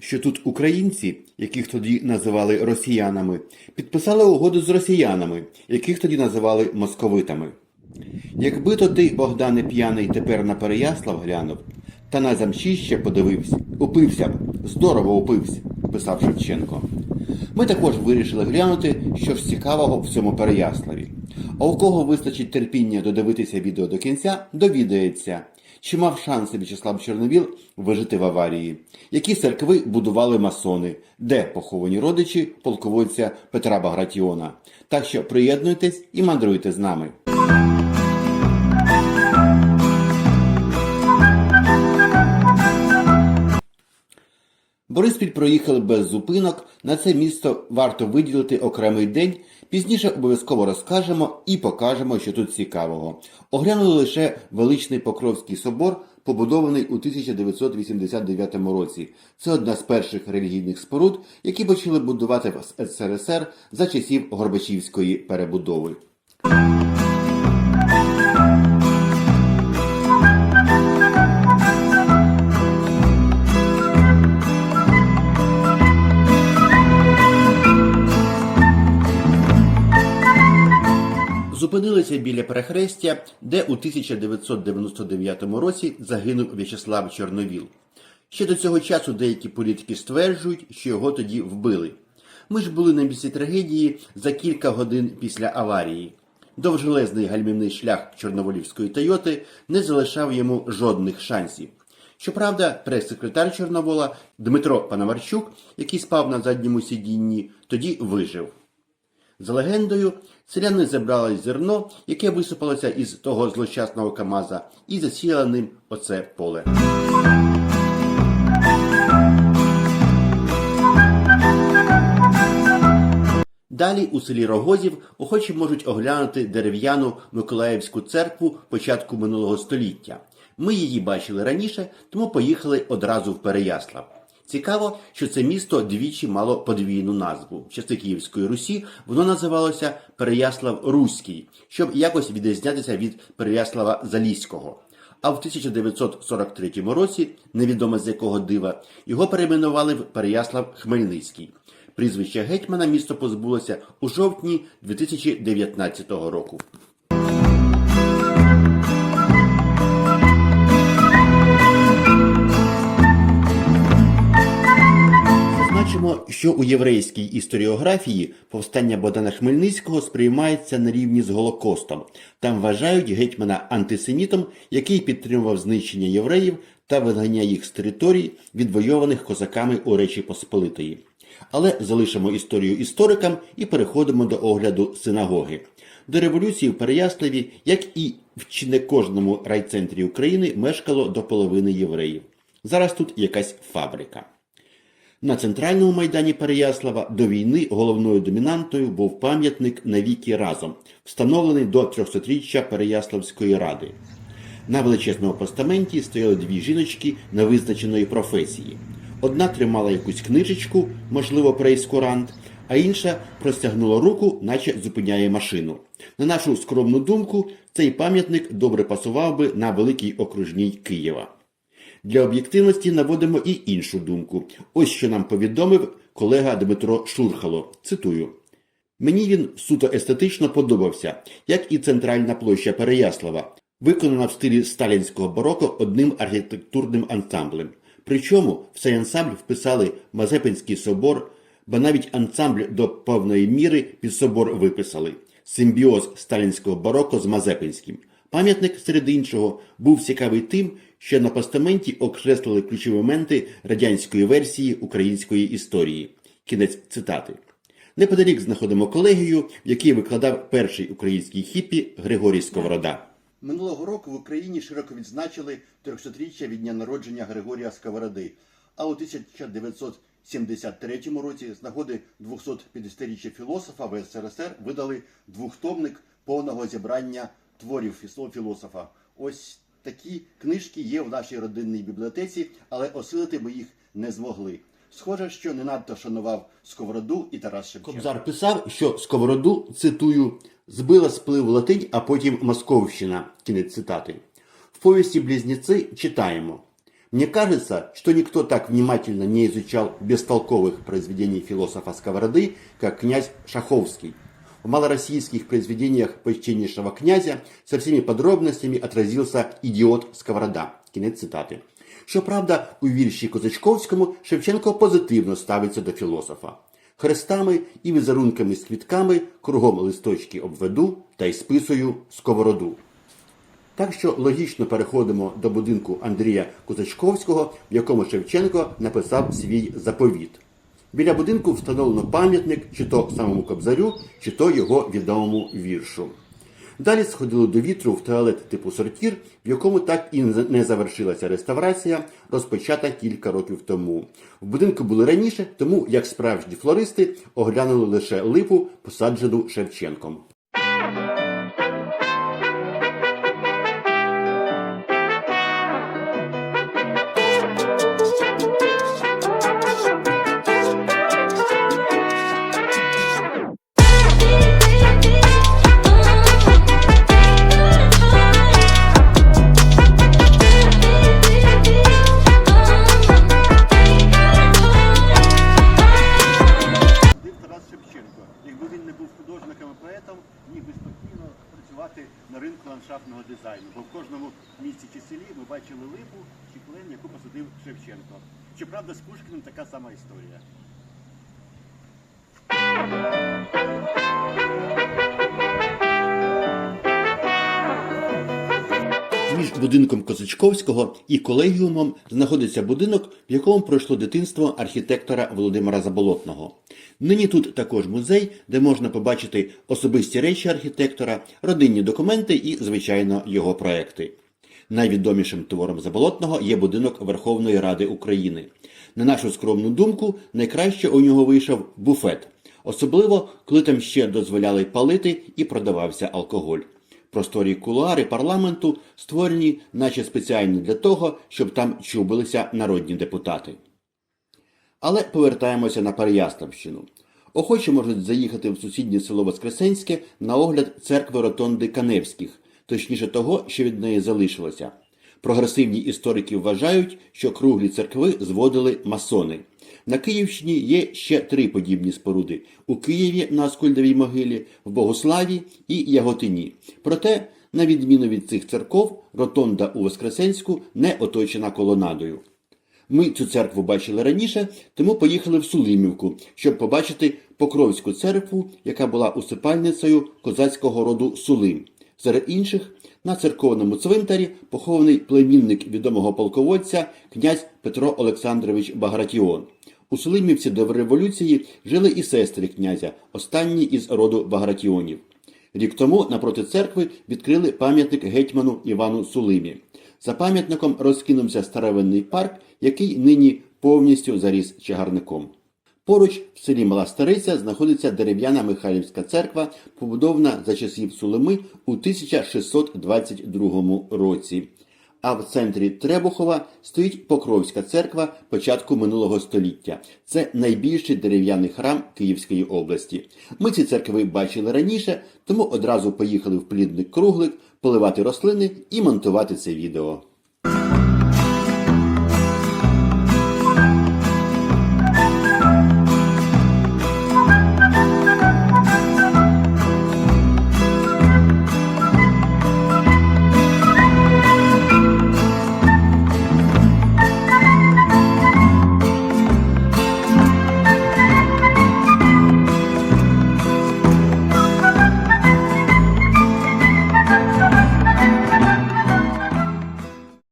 що тут українці, яких тоді називали росіянами, підписали угоду з росіянами, яких тоді називали московитами. Якби то ти, Богдане п'яний, тепер на Переяслав глянув, та на замчище подивився, упився б, здорово упився, писав Шевченко. Ми також вирішили глянути, що ж цікавого в цьому Переяславі. А у кого вистачить терпіння додивитися відео до кінця, довідається, чи мав шанси В'ячеслав Чорновіл вижити в аварії, які церкви будували масони, де поховані родичі полководця Петра Багратіона. Так що приєднуйтесь і мандруйте з нами. Бориспіль проїхали без зупинок. На це місто варто виділити окремий день. Пізніше обов'язково розкажемо і покажемо, що тут цікавого. Оглянули лише величний Покровський собор, побудований у 1989 році. Це одна з перших релігійних споруд, які почали будувати в СРСР за часів Горбачівської перебудови. Зупинилися біля перехрестя, де у 1999 році загинув В'ячеслав Чорновіл. Ще до цього часу деякі політики стверджують, що його тоді вбили. Ми ж були на місці трагедії за кілька годин після аварії. Довжелезний гальмівний шлях Чорноволівської Тойоти не залишав йому жодних шансів. Щоправда, прес-секретар Чорновола Дмитро Панамарчук, який спав на задньому сидінні, тоді вижив. За легендою, селяни забрали зерно, яке висипалося із того злощасного Камаза, і засіяли ним оце поле. Далі у селі Рогозів охочі можуть оглянути дерев'яну Миколаївську церкву початку минулого століття. Ми її бачили раніше, тому поїхали одразу в Переяслав. Цікаво, що це місто двічі мало подвійну назву. В часи Київської Русі воно називалося Переяслав Руський, щоб якось відрізнятися від Переяслава Заліського. А в 1943 році, невідомо з якого дива, його перейменували в Переяслав Хмельницький. Прізвище гетьмана місто позбулося у жовтні 2019 року. Зазначимо, що у єврейській історіографії повстання Богдана Хмельницького сприймається на рівні з Голокостом. Там вважають гетьмана антисемітом, який підтримував знищення євреїв та вигнання їх з територій, відвойованих козаками у Речі Посполитої. Але залишимо історію історикам і переходимо до огляду синагоги. До революції в Переяславі, як і в чи не кожному райцентрі України, мешкало до половини євреїв. Зараз тут якась фабрика. На центральному майдані Переяслава до війни головною домінантою був пам'ятник навіки разом, встановлений до 300-річчя Переяславської ради. На величезному постаменті стояли дві жіночки невизначеної професії. Одна тримала якусь книжечку, можливо, прейскурант, а інша простягнула руку, наче зупиняє машину. На нашу скромну думку, цей пам'ятник добре пасував би на великій окружній Києва. Для об'єктивності наводимо і іншу думку. Ось що нам повідомив колега Дмитро Шурхало. Цитую. Мені він суто естетично подобався, як і центральна площа Переяслава, виконана в стилі сталінського бароко одним архітектурним ансамблем. Причому в цей ансамбль вписали Мазепинський собор, бо навіть ансамбль до певної міри під собор виписали симбіоз сталінського бароко з Мазепинським. Пам'ятник, серед іншого, був цікавий тим, що на постаменті окреслили ключові моменти радянської версії української історії. Кінець цитати. Неподалік знаходимо колегію, в якій викладав перший український хіпі Григорій Сковорода. Минулого року в Україні широко відзначили 300-річчя від дня народження Григорія Сковороди, а у 1973 році з нагоди 250-річчя філософа в СРСР видали двохтомник повного зібрання творів філософа. Ось такі книжки є в нашій родинній бібліотеці, але осилити ми їх не змогли. Схоже, що не надто шанував Сковороду і Тарас Шевченко. Кобзар писав, що Сковороду, цитую, збила сплив латинь, а потім Московщина. Кінець цитати. В повісті Близнеці читаємо. Мне кажется, что никто так внимательно не изучал бестолковых произведений философа Сковороды, как князь Шаховский. В малороссийских произведениях почтеннейшего князя со всеми подробностями отразился «Ідіот Сковорода». Кінець цитати. Щоправда, у вірші Козачковському Шевченко позитивно ставиться до філософа. Хрестами і візерунками з квітками кругом листочки обведу та й списую сковороду. Так що логічно переходимо до будинку Андрія Кузачковського, в якому Шевченко написав свій заповіт. Біля будинку встановлено пам'ятник чи то самому Кобзарю, чи то його відомому віршу. Далі сходило до вітру в туалет типу сортір, в якому так і не завершилася реставрація, розпочата кілька років тому. В будинку були раніше, тому як справжні флористи оглянули лише липу, посаджену Шевченком. Посадив Шевченко. Щоправда, з Пушкіним така сама історія. Між будинком Козачковського і колегіумом знаходиться будинок, в якому пройшло дитинство архітектора Володимира Заболотного. Нині тут також музей, де можна побачити особисті речі архітектора, родинні документи і, звичайно, його проекти. Найвідомішим твором Заболотного є будинок Верховної Ради України. На нашу скромну думку, найкраще у нього вийшов буфет, особливо коли там ще дозволяли палити і продавався алкоголь. Просторі кулуари парламенту створені, наче спеціально для того, щоб там чубилися народні депутати. Але повертаємося на Переяславщину. Охочі можуть заїхати в сусіднє село Воскресенське на огляд церкви Ротонди Каневських, точніше того, що від неї залишилося. Прогресивні історики вважають, що круглі церкви зводили масони. На Київщині є ще три подібні споруди: у Києві на Аскольдовій могилі, в Богославі і Яготині. Проте, на відміну від цих церков, ротонда у Воскресенську не оточена колонадою. Ми цю церкву бачили раніше, тому поїхали в Сулимівку, щоб побачити Покровську церкву, яка була усипальницею козацького роду Сулим. Серед інших, на церковному цвинтарі похований племінник відомого полководця князь Петро Олександрович Багратіон. У Сулимівці до революції жили і сестри князя, останні із роду Багратіонів. Рік тому напроти церкви відкрили пам'ятник гетьману Івану Сулимі. За пам'ятником розкинувся старовинний парк, який нині повністю заріс чагарником. Поруч в селі Мала Стариця знаходиться дерев'яна Михайлівська церква, побудована за часів Сулими у 1622 році. А в центрі Требухова стоїть Покровська церква початку минулого століття. Це найбільший дерев'яний храм Київської області. Ми ці церкви бачили раніше, тому одразу поїхали в плідник круглик поливати рослини і монтувати це відео.